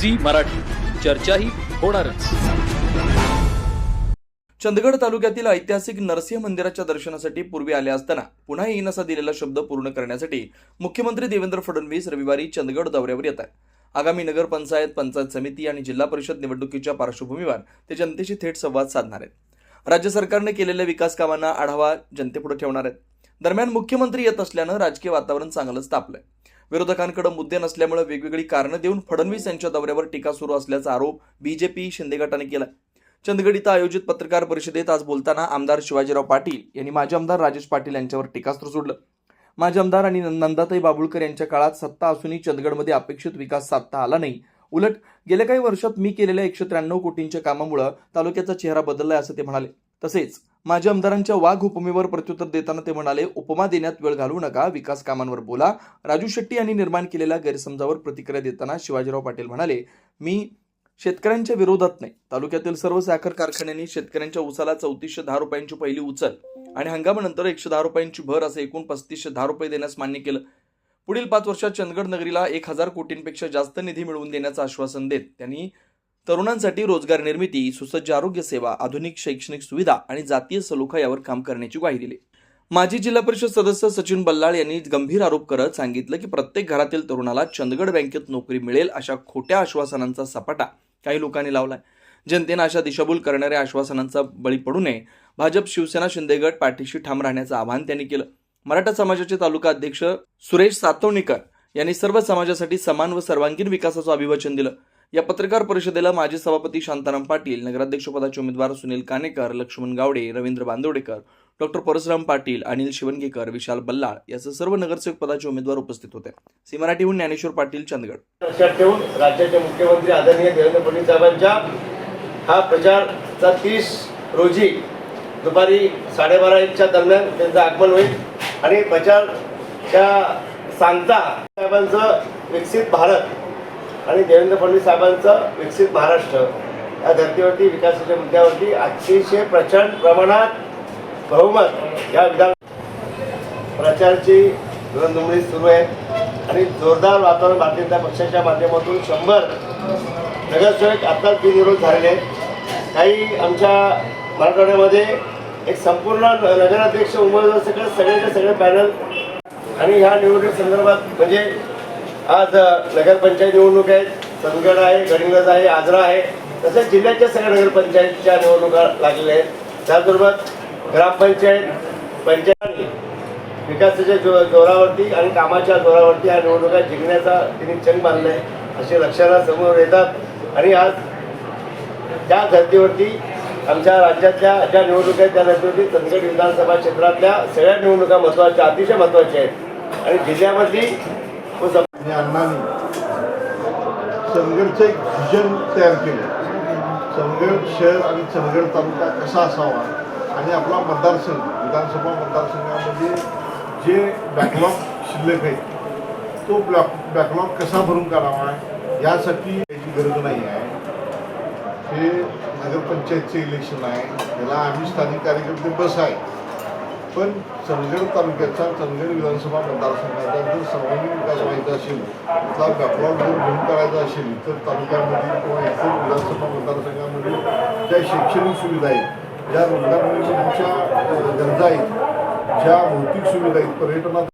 Zee Marathi. चर्चाही होणारच. चंदगड तालुक्यातील ऐतिहासिक नरसिंह मंदिराच्या दर्शनासाठी पूर्वी आले असताना पुन्हा येईन असा दिलेला शब्द पूर्ण करण्यासाठी मुख्यमंत्री देवेंद्र फडणवीस रविवारी चंदगड दौऱ्यावर येत आहेत. आगामी नगरपंचायत पंचायत समिती आणि जिल्हा परिषद निवडणुकीच्या पार्श्वभूमीवर ते जनतेशी थेट संवाद साधणार आहेत. राज्य सरकारने केलेल्या विकास कामांना आढावा जनतेपुढे ठेवणार आहेत. दरम्यान मुख्यमंत्री येत असल्यानं राजकीय वातावरण चांगलंच तापलंय. विरोधकांकडे मुद्दे नसल्यामुळे वेगवेगळी कारणं देऊन फडणवीस यांच्या दौऱ्यावर टीका सुरू असल्याचा आरोप बीजेपी शिंदे गटाने केला. चंदगड इथं आयोजित पत्रकार परिषदेत आज बोलताना आमदार शिवाजीराव पाटील यांनी माजी आमदार राजेश पाटील यांच्यावर टीकास्त्र सोडलं. माजी आमदार आणि नंदाताई बाबुळकर यांच्या काळात सत्ता असूनही चंदगडमध्ये अपेक्षित विकास साधता आला नाही. उलट गेल्या काही वर्षात मी केलेल्या एकशे त्र्याण्णव कोटींच्या कामामुळे तालुक्याचा चेहरा बदललाय असं ते म्हणाले. तसेच माजी आमदारांच्या वाघ उपमेवर प्रत्युत्तर देताना ते म्हणाले उपमा देण्यात वेळ घालवू नका विकास कामांवर बोला. राजू शेट्टी यांनी निर्माण केलेल्या गैरसमजावर प्रतिक्रिया देताना शिवाजीराव पाटील म्हणाले मी शेतकऱ्यांच्या विरोधात नाही. तालुक्यातील सर्व साखर कारखान्यांनी शेतकऱ्यांच्या उसाला चौतीसशे दहा रुपयांची पहिली उचल आणि हंगामानंतर एकशे दहा रुपयांची भर असे एकूण पस्तीसशे दहा रुपये देण्यास मान्य केलं. पुढील पाच वर्षात चंदगड नगरीला एक हजार कोटींपेक्षा जास्त निधी मिळवून देण्याचं आश्वासन देत त्यांनी तरुणांसाठी रोजगार निर्मिती सुसज्ज आरोग्य सेवा आधुनिक शैक्षणिक सुविधा आणि जातीय सलोखा यावर काम करण्याची ग्वाही दिली. माजी जिल्हा परिषद सदस्य सचिन बल्लाळ यांनी गंभीर आरोप करत सांगितलं की प्रत्येक घरातील तरुणाला चंदगड बँकेत नोकरी मिळेल अशा खोट्या आश्वासनांचा सपाटा काही लोकांनी लावलाय. जनतेनं अशा दिशाभूल करणाऱ्या आश्वासनांचा बळी पडू नये भाजप शिवसेना शिंदेगड पाठीशी ठाम राहण्याचं आवाहन त्यांनी केलं. मराठा समाजाचे तालुका अध्यक्ष सुरेश सातवणीकर यांनी सर्व समाजासाठी समान व सर्वांगीण विकासाचं अभिवचन दिलं. या पत्रकार परिषदेला माजी सभापती शांताराम पाटील नगराध्यक्षपदाचे उमेदवार सुनील कानेकर लक्ष्मण गावडे रवींद्र बांदोडेकर डॉक्टर परशुराम पाटील अनिल शिवणगेकर विशाल बल्लाळ यासह सर्व नगरसेवक पदाचे उमेदवार उपस्थित होते. सी मराठीहून ज्ञानेश्वर पाटील चंदगड. लक्षात ठेवून राज्याचे मुख्यमंत्री आदरणीय देवेंद्र फडणवीस साहेबांच्या हा प्रचारचा तीस रोजी दुपारी साडेबारा एकच्या दरम्यान त्यांचं आगमन होईल आणि प्रचारच्या सांगता साहेबांचं विकसित भारत आणि देवेंद्र फडणवीस साहेबांचं विकसित महाराष्ट्र या धर्तीवरती विकासाच्या मुद्द्यावरती अतिशय प्रचंड प्रमाणात बहुमत या विधान प्रचारची रणधुमळी सुरू आहे आणि जोरदार वातावरण भारतीय जनता पक्षाच्या माध्यमातून शंभर नगरसेवक आत्ताच बिनविरोध झालेले आहेत. काही आमच्या मराठवाड्यामध्ये एक संपूर्ण न- नगराध्यक्ष उमेदवार सगळे सगळ्यांचे सगळे पॅनल आणि ह्या निवडणूक संदर्भात म्हणजे आज नगरपंचायत निवडणूक आहेत चंदगड आहे गडिंगज आहे आजरा आहे तसेच जिल्ह्याच्या सगळ्या नगरपंचायतच्या निवडणुका लागलेल्या आहेत. त्याचबरोबर ग्रामपंचायत पंचायत विकासाच्या जो जोरावरती आणि कामाच्या जोरावरती ह्या निवडणुका जिंकण्याचा तिने चंग बांधला आहे असे लक्षाला समोर येतात. आणि आज त्या धर्तीवरती आमच्या राज्यातल्या ज्या निवडणुका आहेत त्या धर्तीवरती चंदगड विधानसभा क्षेत्रातल्या सगळ्या निवडणुका महत्त्वाच्या अतिशय महत्त्वाच्या आहेत. आणि जिल्ह्यामधली आणि अण्णांनी चंदगडचं एक व्हिजन तयार केलं. चंदगड शहर आणि चंदगड तालुका कसा असावा आणि आपला मतदारसंघ विधानसभा मतदारसंघामध्ये जे बॅकलॉग शिल्लक आहेत तो ब्लॉक बॅकलॉग कसा भरून काढावा यासाठी याची गरज नाही आहे. हे नगरपंचायतचे इलेक्शन आहे. त्याला आम्ही स्थानिक कार्यकर्ते बस आहे पण चंदगड तालुक्याचा चंदगड विधानसभा मतदारसंघाचा जर सर्वांगीण विकास व्हायचा असेल त्याचा बॅकलॉग जर भूम करायचा असेल इतर तालुक्यामध्ये किंवा इतर विधानसभा मतदारसंघामध्ये ज्या शैक्षणिक सुविधा आहेत ज्या रोजगार निर्मितीच्या गरजा आहेत ज्या भौतिक सुविधा आहेत पर्यटनात